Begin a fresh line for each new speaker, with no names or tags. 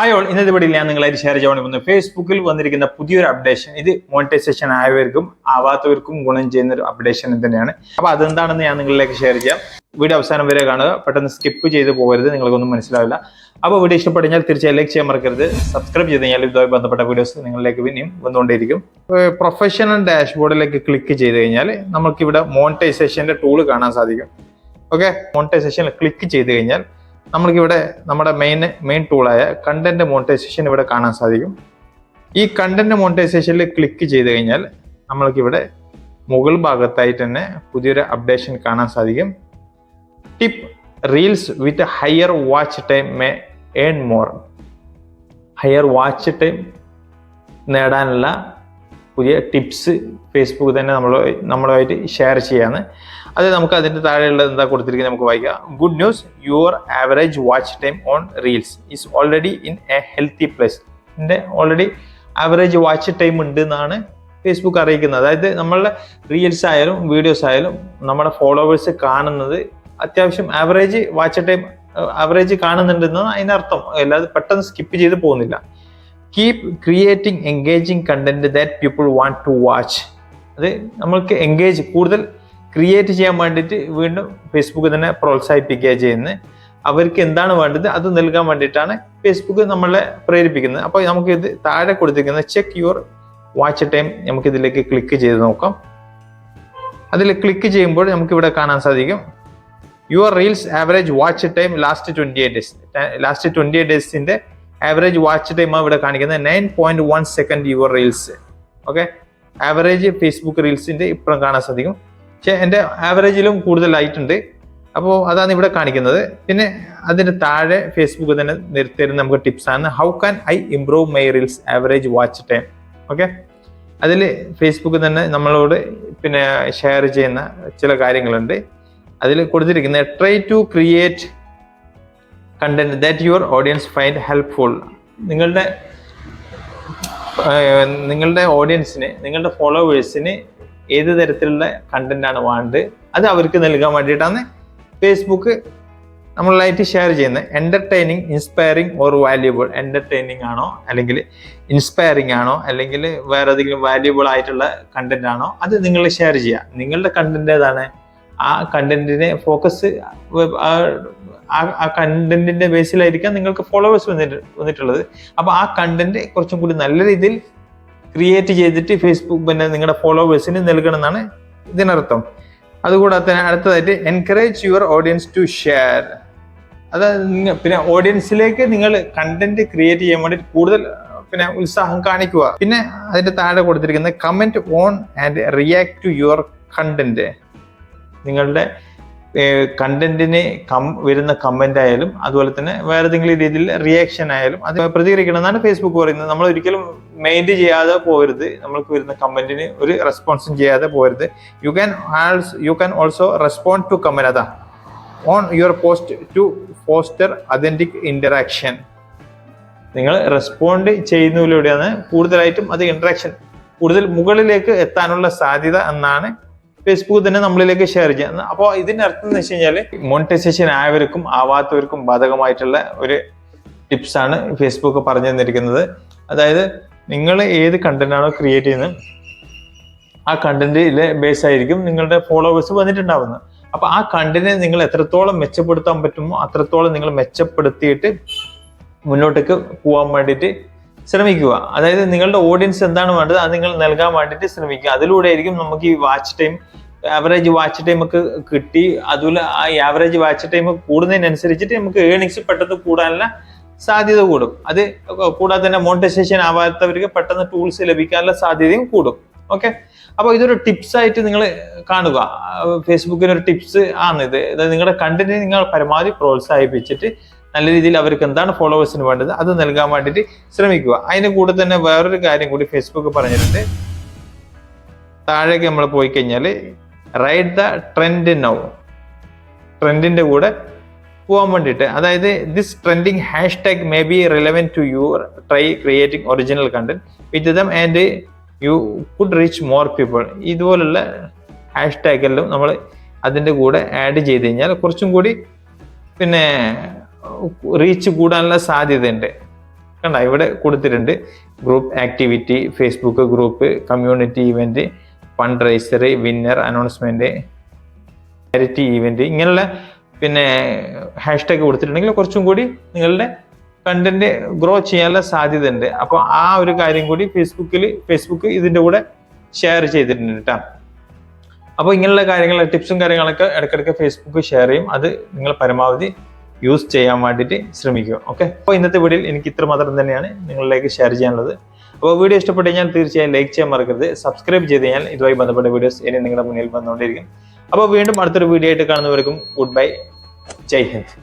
Hi all ഇന്നത്തെ വീഡിയോയിൽ ഞാൻ നിങ്ങളായിട്ട് ഷെയർ ചെയ്യാൻ പോകുന്നത് ഫേസ്ബുക്കിൽ വന്നിരിക്കുന്ന പുതിയൊരു അപ്ഡേഷൻ ഇത് മോണിറ്റൈസേഷൻ ആയവർക്കും ആവാത്തവർക്കും ഗുണം ചെയ്യുന്ന ഒരു അപ്ഡേഷൻ തന്നെയാണ്. അപ്പൊ അതെന്താണെന്ന് ഞാൻ നിങ്ങളിലേക്ക് ഷെയർ ചെയ്യാം. വീഡിയോ അവസാനം വരെ കാണുക. പെട്ടെന്ന് സ്കിപ്പ് ചെയ്ത് പോകരുത്. നിങ്ങൾക്കൊന്നും മനസ്സിലാവില്ല. അപ്പോൾ വീഡിയോ ഇഷ്ടപ്പെട്ടാൽ തീർച്ചയായും ലൈക്ക് ചെയ്യാൻ മറക്കരുത്. സബ്സ്ക്രൈബ് ചെയ്ത് കഴിഞ്ഞാൽ ഇതുമായി ബന്ധപ്പെട്ട വീഡിയോസ് നിങ്ങളിലേക്ക് പിന്നെയും വന്നുകൊണ്ടിരിക്കും പ്രൊഫഷണൽ ഡാഷ്ബോർഡിലേക്ക് ക്ലിക്ക് ചെയ്ത് കഴിഞ്ഞാൽ നമുക്കിവിടെ മോണിറ്റൈസേഷന്റെ ടൂൾ കാണാൻ സാധിക്കും. ഓക്കെ മോണിറ്റൈസേഷനിൽ ക്ലിക്ക് ചെയ്ത് കഴിഞ്ഞാൽ നമ്മൾക്കിവിടെ നമ്മുടെ മെയിൻ മെയിൻ ടൂളായ കണ്ടന്റ് മോണിറ്റൈസേഷൻ ഇവിടെ കാണാൻ സാധിക്കും. ഈ കണ്ടന്റ് മോണിറ്റൈസേഷനിൽ ക്ലിക്ക് ചെയ്ത് കഴിഞ്ഞാൽ നമ്മൾക്കിവിടെ മുകൾ ഭാഗത്തായിട്ട് തന്നെ പുതിയൊരു അപ്ഡേഷൻ കാണാൻ സാധിക്കും. Tip reels with higher watch time may earn more higher watch time നേടാനുള്ള പുതിയ ടിപ്സ് ഫേസ്ബുക്ക് തന്നെ നമ്മൾ നമ്മളുമായിട്ട് ഷെയർ ചെയ്യാണ്. അത് നമുക്ക് അതിന്റെ താഴെയുള്ളത് എന്താ കൊടുത്തിരിക്കുന്നത്? നമുക്ക് വായിക്കാം. Good news your average watch time on reels is already in a healthy place എന്റെ ഓൾറെഡി ആവറേജ് വാച്ച് ടൈം ഉണ്ട് എന്നാണ് ഫേസ്ബുക്ക് അറിയിക്കുന്നത്. അതായത് നമ്മളുടെ റീൽസ് ആയാലും വീഡിയോസ് ആയാലും നമ്മുടെ ഫോളോവേഴ്സ് കാണുന്നത് അത്യാവശ്യം ആവറേജ് വാച്ച് ടൈം ആവറേജ് കാണുന്നുണ്ടെന്നാണ് അതിനർത്ഥം അല്ലാതെ പെട്ടെന്ന് സ്കിപ്പ് ചെയ്ത് പോകുന്നില്ല. Keep creating engaging content that people want to watch അത് നമ്മൾക്ക് എൻഗേജ് കൂടുതൽ ക്രിയേറ്റ് ചെയ്യാൻ വേണ്ടിയിട്ട് വീണ്ടും ഫേസ്ബുക്ക് തന്നെ പ്രോത്സാഹിപ്പിക്കുക ചെയ്യുന്നത്. അവർക്ക് എന്താണ് വേണ്ടത് അത് നൽകാൻ വേണ്ടിയിട്ടാണ് ഫേസ്ബുക്ക് നമ്മളെ പ്രേരിപ്പിക്കുന്നത്. അപ്പോൾ നമുക്ക് ഇത് താഴെ കൊടുത്തിരിക്കുന്ന ചെക്ക് യുവർ വാച്ച് ടൈം നമുക്ക് ഇതിലേക്ക് ക്ലിക്ക് ചെയ്ത് നോക്കാം. അതിൽ ക്ലിക്ക് ചെയ്യുമ്പോൾ നമുക്ക് ഇവിടെ കാണാൻ സാധിക്കും. Your reels average watch time last twenty eight days last twenty eight ഡേയ്സിന്റെ average watch time ഇവിടെ കാണിക്കുന്നത്. Nine point one second your reels okay average Facebook റീൽസിന്റെ ഇപ്പം കാണാൻ സാധിക്കും. പക്ഷെ എന്റെ ആവറേജിലും കൂടുതലായിട്ടുണ്ട് അപ്പോൾ അതാണ് ഇവിടെ കാണിക്കുന്നത്. പിന്നെ അതിന് താഴെ ഫേസ്ബുക്ക് തന്നെ തരുന്ന നമുക്ക് ടിപ്സ് ആണ്. How can I improve my reels average watch time okay അതിൽ ഫേസ്ബുക്ക് തന്നെ നമ്മളോട് പിന്നെ ഷെയർ ചെയ്യുന്ന ചില കാര്യങ്ങളുണ്ട്. അതിൽ കൊടുത്തിരിക്കുന്ന try to create content that your audience find helpful നിങ്ങളുടെ നിങ്ങളുടെ ഓഡിയൻസിന് നിങ്ങളുടെ ഫോളോവേഴ്സിന് ഏത് തരത്തിലുള്ള കണ്ടന്റ് ആണ് വേണ്ടത്? അത് അവർക്ക് നൽകാൻ വേണ്ടിയിട്ടാണ് ഫേസ്ബുക്ക് നമ്മളായിട്ട് ഷെയർ ചെയ്യുന്നത്. Entertaining inspiring or valuable entertaining ആണോ? അല്ലെങ്കിൽ ഇൻസ്പയറിംഗ് ആണോ? അല്ലെങ്കിൽ വേറെ ഏതെങ്കിലും വാല്യുബിൾ ആയിട്ടുള്ള കണ്ടന്റ് ആണോ? അത് നിങ്ങൾ ഷെയർ ചെയ്യുക. നിങ്ങളുടെ കണ്ടന്റ് ഏതാണ്? ആ കണ്ടന്റിനെ ഫോക്കസ് ആ കണ്ടന്റിന്റെ ബേസിലായിരിക്കാം നിങ്ങൾക്ക് ഫോളോവേഴ്സ് വന്നിട്ട് വന്നിട്ടുള്ളത്. അപ്പൊ ആ കണ്ടന്റ് കുറച്ചും കൂടി നല്ല രീതിയിൽ ക്രിയേറ്റ് ചെയ്തിട്ട് ഫേസ്ബുക്ക് പിന്നെ നിങ്ങളുടെ ഫോളോവേഴ്സിന് നൽകണം എന്നാണ് ഇതിനർത്ഥം. അതുകൂടാതെ തന്നെ അടുത്തതായിട്ട് encourage your audience to share അത് പിന്നെ ഓഡിയൻസിലേക്ക് നിങ്ങൾ കണ്ടന്റ് ക്രിയേറ്റ് ചെയ്യാൻ വേണ്ടി കൂടുതൽ പിന്നെ ഉത്സാഹം കാണിക്കുക. പിന്നെ അതിന്റെ താഴെ കൊടുത്തിരിക്കുന്നത് comment on and react to your content നിങ്ങളുടെ കണ്ടന്റിന് കം വരുന്ന കമന്റ് ആയാലും അതുപോലെ തന്നെ വേറെ ഏതെങ്കിലും രീതിയിൽ റിയാക്ഷൻ ആയാലും അത് പ്രതികരിക്കണം എന്നാണ് ഫേസ്ബുക്ക് പറയുന്നത്. നമ്മൾ ഒരിക്കലും മെയിന്റ് ചെയ്യാതെ പോരുത്. നമ്മൾക്ക് വരുന്ന കമന്റിന് ഒരു റെസ്പോൺസും ചെയ്യാതെ പോരുത്. You can also you can also respond to comment അതാ on your post to foster authentic interaction നിങ്ങൾ റെസ്പോണ്ട് ചെയ്യുന്നതിലൂടെയാണ് കൂടുതലായിട്ടും അത് ഇൻട്രാക്ഷൻ കൂടുതൽ മുകളിലേക്ക് എത്താനുള്ള സാധ്യത എന്നാണ് ഫേസ്ബുക്ക് തന്നെ നമ്മളിലേക്ക് ഷെയർ ചെയ്യാം. അപ്പോൾ ഇതിന്റെ അർത്ഥം എന്ന് വെച്ച് കഴിഞ്ഞാൽ മോണിറ്റൈസേഷൻ ആയവർക്കും ആവാത്തവർക്കും ബാധകമായിട്ടുള്ള ഒരു ടിപ്സ് ആണ് ഫേസ്ബുക്ക് പറഞ്ഞു തന്നിരിക്കുന്നത്. അതായത് നിങ്ങൾ ഏത് കണ്ടന്റ് ആണോ ക്രിയേറ്റ് ചെയ്യുന്നത് ആ കണ്ടന്റിലെ ബേസ് ആയിരിക്കും നിങ്ങളുടെ ഫോളോവേഴ്സ് വന്നിട്ടുണ്ടാവുന്നത്. അപ്പൊ ആ കണ്ടന്റ് നിങ്ങൾ എത്രത്തോളം മെച്ചപ്പെടുത്താൻ പറ്റുമോ അത്രത്തോളം നിങ്ങൾ മെച്ചപ്പെടുത്തിയിട്ട് മുന്നോട്ടേക്ക് പോകാൻ വേണ്ടിയിട്ട് ശ്രമിക്കുക. അതായത് നിങ്ങളുടെ ഓഡിയൻസ് എന്താണ് വേണ്ടത് അത് നിങ്ങൾ നൽകാൻ വേണ്ടിയിട്ട് ശ്രമിക്കുക. അതിലൂടെ ആയിരിക്കും നമുക്ക് ഈ watch time average watch time ഒക്കെ കിട്ടി. അതുപോലെ ആ ആവറേജ് വാച്ച് ടൈം കൂടുന്നതിനനുസരിച്ചിട്ട് നമുക്ക് ഏണിങ്സ് പെട്ടെന്ന് കൂടാനുള്ള സാധ്യത കൂടും. അത് കൂടാതെ തന്നെ മോണിറ്റൈസേഷൻ ആവാത്തവർക്ക് പെട്ടെന്ന് ടൂൾസ് ലഭിക്കാനുള്ള സാധ്യതയും കൂടും. ഓക്കെ അപ്പോൾ ഇതൊരു ടിപ്സ് ആയിട്ട് നിങ്ങൾ കാണുക. ഫേസ്ബുക്കിന് ഒരു ടിപ്സ് ആണ് ഇത്. നിങ്ങളുടെ കണ്ടന്റ് നിങ്ങൾ പരമാവധി പ്രോത്സാഹിപ്പിച്ചിട്ട് നല്ല രീതിയിൽ അവർക്ക് എന്താണ് ഫോളോവേഴ്സിന് വേണ്ടത് അത് നൽകാൻ വേണ്ടിയിട്ട് ശ്രമിക്കുക. അതിന് കൂടെ തന്നെ വേറൊരു കാര്യം കൂടി ഫേസ്ബുക്ക് പറഞ്ഞിട്ടുണ്ട്. താഴേക്ക് നമ്മൾ പോയി കഴിഞ്ഞാൽ റൈഡ് ദ ട്രെൻഡ് നൗ ട്രെൻഡിന്റെ കൂടെ പോകാൻ വേണ്ടിയിട്ട്. അതായത് this trending hashtag may be relevant to your try creating original content with them and you could reach more people ഇതുപോലുള്ള ഹാഷ് ടാഗ് എല്ലാം നമ്മൾ അതിന്റെ കൂടെ ആഡ് ചെയ്ത് കഴിഞ്ഞാൽ കുറച്ചും കൂടി പിന്നെ റീച്ച് കൂടാനുള്ള സാധ്യതയുണ്ട്. കണ്ട ഇവിടെ കൊടുത്തിട്ടുണ്ട് group activity Facebook group community event fundraiser winner announcement charity event ഇങ്ങനെയുള്ള പിന്നെ ഹാഷ്ടാഗ് കൊടുത്തിട്ടുണ്ടെങ്കിൽ കുറച്ചും കൂടി നിങ്ങളുടെ കണ്ടന്റ് ഗ്രോ ചെയ്യാനുള്ള സാധ്യത ഉണ്ട് അപ്പോൾ ആ ഒരു കാര്യം കൂടി ഫേസ്ബുക്കിൽ ഫേസ്ബുക്ക് ഇതിന്റെ കൂടെ ഷെയർ ചെയ്തിട്ടുണ്ട് കേട്ടോ അപ്പോൾ ഇങ്ങനെയുള്ള കാര്യങ്ങൾ ടിപ്സും കാര്യങ്ങളൊക്കെ ഇടയ്ക്കിടയ്ക്ക് ഫേസ്ബുക്ക് ഷെയർ ചെയ്യും. അത് നിങ്ങൾ പരമാവധി യൂസ് ചെയ്യാൻ വേണ്ടിയിട്ട് ശ്രമിക്കുക ഓക്കെ അപ്പോൾ ഇന്നത്തെ വീഡിയോയിൽ എനിക്ക് ഇത്ര മാത്രം തന്നെയാണ് നിങ്ങളിലേക്ക് ഷെയർ ചെയ്യാനുള്ളത്. അപ്പോൾ വീഡിയോ ഇഷ്ടപ്പെട്ട് ഞാൻ തീർച്ചയായും ലൈക്ക് ചെയ്യാൻ മറക്കരുത്. സബ്സ്ക്രൈബ് ചെയ്ത് കഴിഞ്ഞാൽ ഇതുമായി ബന്ധപ്പെട്ട വീഡിയോസ് ഇനി നിങ്ങളുടെ മുന്നിൽ വന്നുകൊണ്ടിരിക്കും. അപ്പോൾ വീണ്ടും അടുത്തൊരു വീഡിയോ ആയിട്ട് കാണുന്നവർക്കും ഗുഡ് ബൈ ജയ് ഹിന്ദ്.